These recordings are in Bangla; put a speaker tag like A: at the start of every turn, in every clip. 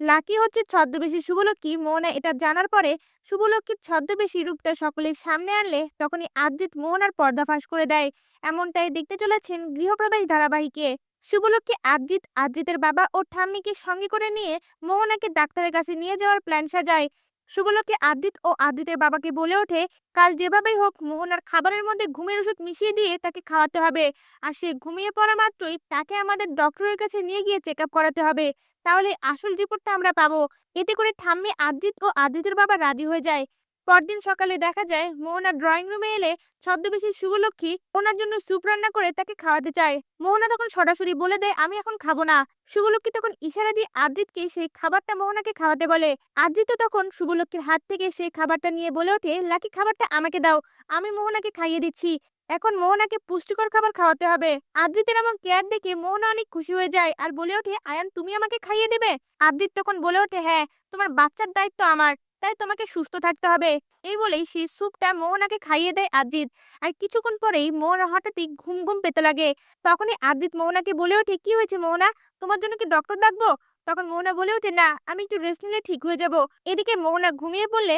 A: লাকি হচ্ছে ছদ্মবেশী শুভলক্ষ্মী। মোহনা এটা জানার পরে শুভলক্ষ্মীর ছদ্মবেশী রূপটা সকলের সামনে আনলে তখনই আদ্রিত মোহনার পর্দাফাশ করে দেয়। এমনটাই দেখতে চলেছেন গৃহপ্রবেশ ধারাবাহিকে। শুভলক্ষ্মী আদ্রিত, আদ্রিতের বাবা ও ঠাম্মিকে সঙ্গে করে নিয়ে মোহনাকে ডাক্তারের কাছে নিয়ে যাওয়ার প্ল্যান সাজায়। শুভলক্ষ্মী আদিত ও আদিতের বাবাকে বলে ওঠে, কাল যেভাবেই হোক মোহনার খাবারের মধ্যে ঘুমের ওষুধ মিশিয়ে দিয়ে তাকে খাওয়াতে হবে। আর সে ঘুমিয়ে পড়া মাত্রই তাকে আমাদের ডক্টরের কাছে নিয়ে গিয়ে চেক করাতে হবে। তাহলে আসল রিপোর্টটা আমরা পাবো। এতে করে ঠাম্মি আদিত ও আদিতের বাবা রাজি হয়ে যায়। পরদিন সকালে দেখা যায়, মোহনা ড্রয়িং রুমে এলে ছদ্মবেশী শুভলক্ষ্মী ওনার জন্য স্যুপ রান্না করে তাকে খাওয়াতে চায়। মোহনা তখন সরাসরি বলে দেয়, আমি এখন খাব না। শুভলক্ষ্মী তখন ইশারা দিয়ে আদ্রিতকে সেই খাবারটা মোহনাকে খাওয়াতে বলে। আদ্রিত তখন শুভলক্ষ্মীর হাত থেকে সেই খাবারটা নিয়ে বলে ওঠে, লাকি, খাবারটা আমাকে দাও, আমি মোহনাকে খাইয়ে দিচ্ছি। এখন মোহনাকে পুষ্টিকর খাবার খাওয়াতে হবে। আদ্রিতের এমন কেয়ার দেখে মোহনা অনেক খুশি হয়ে যায় আর বলে ওঠে, আয়ান, তুমি আমাকে খাইয়ে দেবে? আদ্রিত তখন বলে ওঠে হ্যাঁ তোমার বাচ্চার দায়িত্ব আমার। তাই তোমাকে সুস্থ থাকতে হবে। এই বলেই সেই স্যুপটা মোহনাকে খাইয়ে দেয় আদ্রিত আর কিছুক্ষণ পরেই মোহনা হঠাৎই ঘুম ঘুম পেতে লাগে। তখনই আদ্রিত মোহনাকে বলে ওঠে, কি হয়েছে মোহনা? তোমার জন্য কি ডক্টর ডাকবো? তখন মোহনা বলে ওঠে, না, আমি একটু রেস্ট নিলে ঠিক হয়ে যাব। এদিকে মোহনা ঘুমিয়ে পড়লে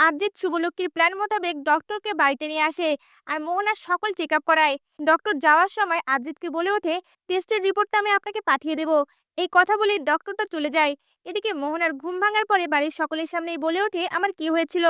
A: আদ্রিত শুভলক্ষ্মীর প্ল্যান মোতাবেক ডক্টরকে বাড়িতে নিয়ে আসে আর মোহনার সকল চেক আপ করায়। ডক্টর যাওয়ার সময় আদ্রিতকে বলে ওঠে টেস্টের রিপোর্টটা আমি আপনাকে পাঠিয়ে দেব। এই কথা বলে ডক্টরটা চলে যায়। এদিকে মোহনার ঘুম ভাঙার পরে বাড়ির সকলের সামনেই বলে ওঠে, আমার কি হয়েছিল?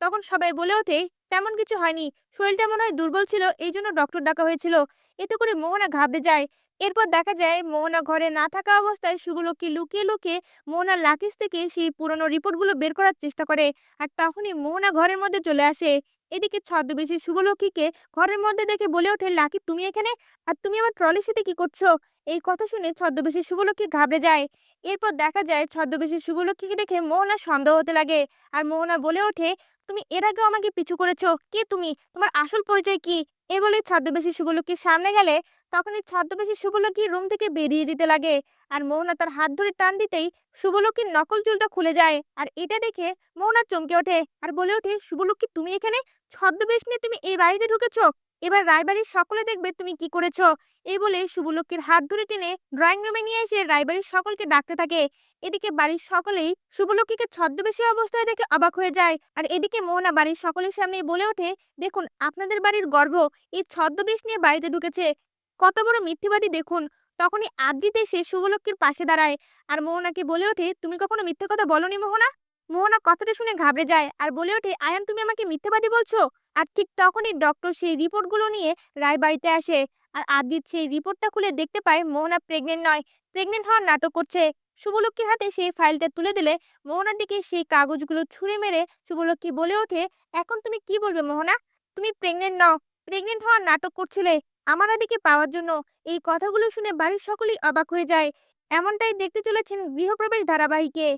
A: তখন সবাই বলে ওঠে, তেমন কিছু হয়নি। শরীরটা মনে হয় দুর্বল ছিল এই জন্য ডক্টর ডাকা হয়েছিল। এতে করে মোহনা ঘাবড়ে যায়। এরপর দেখা যায় মোহনা ঘরে না থাকা অবস্থায় সুগুলোকে লুকিয়ে লুকিয়ে মোহনার লাকিস থেকে সেই পুরনো রিপোর্টগুলো বের করার চেষ্টা করে। আর তখনই মোহনা ঘরের মধ্যে চলে আসে এদিকে ছদ্মবেশী শুভলক্ষীকে ঘরের মধ্যে দেখে বলে ওঠে লাকি তুমি এখানে? আর তুমি আমার ট্রলির সাথে কি করছ? এই কথা শুনে ছদ্মবেশী শুভলক্ষ্মী ঘাবড়ে যায়। এরপর দেখা যায় ছদ্মবেশী শুভলক্ষ্মীকে দেখে মোহনা সন্দেহ হতে লাগে আর মোহনা বলে ওঠে, তুমি এর আগেও আমাকে পিছু করেছ। কে তুমি? তোমার আসল পরিচয় কি? এ বলে ছদ্মবেশী শুভলক্ষীর সামনে গেলে তখনই ছদ্মবেশী শুভলক্ষী রুম থেকে বেরিয়ে যেতে লাগে আর মোহনা তার হাত ধরে টান দিতেই শুভলক্ষ্মীর নকল চুলটা খুলে যায়। আর এটা দেখে মোহনা চমকে ওঠে আর বলে ওঠে, শুভলক্ষ্মী, তুমি এখানে? ছদ্মবেশ নিয়ে তুমি এই বাড়িতে ঢুকেছো? এবার রায়বাড়ির সকলে দেখবে তুমি কি করেছ। এই বলে শুভলক্ষ্মীর হাত ধরে টেনে ড্রয়িং রুমে নিয়ে এসে রায়বাড়ির সকলকে ডাকতে থাকে। এদিকে বাড়ির সকলেই শুভলক্ষ্মীকে ছদ্মবেশী অবস্থায় দেখে অবাক হয়ে যায়। আর এদিকে মোহনা বাড়ির সকলের সামনে বলে ওঠে, দেখুন, আপনাদের বাড়ির গর্ব এই ছদ্মবেশ নিয়ে বাড়িতে ঢুকেছে। কত বড় মিথ্যেবাদী, দেখুন। তখনই আদ্রিত সে শুভলক্ষ্মীর পাশে দাঁড়ায়। আর মোহনাকে বলে ওঠে, তুমি কখনো মিথ্যে কথা বলনি, মোহনা? মোহনা কথাটা শুনে ঘাবড়ে যায় আর বলে ওঠে, আয়ান, তুমি আমাকে মিথ্যেবাদী বলছো? আর ঠিক তখনই ডক্টর সেই রিপোর্টগুলো নিয়ে রায় বাড়িতে আসে আর আদিত সেই রিপোর্টটা খুলে দেখতে পায় মোহনা প্রেগনেন্ট নয় প্রেগনেন্ট হওয়ার নাটক করছে। শুভলক্ষ্মীর হাতে সেই ফাইলটা তুলে দিলে মোহনার দিকে সেই কাগজগুলো ছুঁড়ে মেরে শুভলক্ষ্মী বলে ওঠে, এখন তুমি কি বলবে মোহনা? তুমি প্রেগনেন্ট নও প্রেগনেন্ট হওয়ার নাটক করছিলে আমার দিকে পাওয়ার জন্য। এই কথাগুলো শুনে বাড়ির সকলেই অবাক হয়ে যায়। এমনটাই দেখতে চলেছেন গৃহপ্রবেশ ধারাবাহিকে।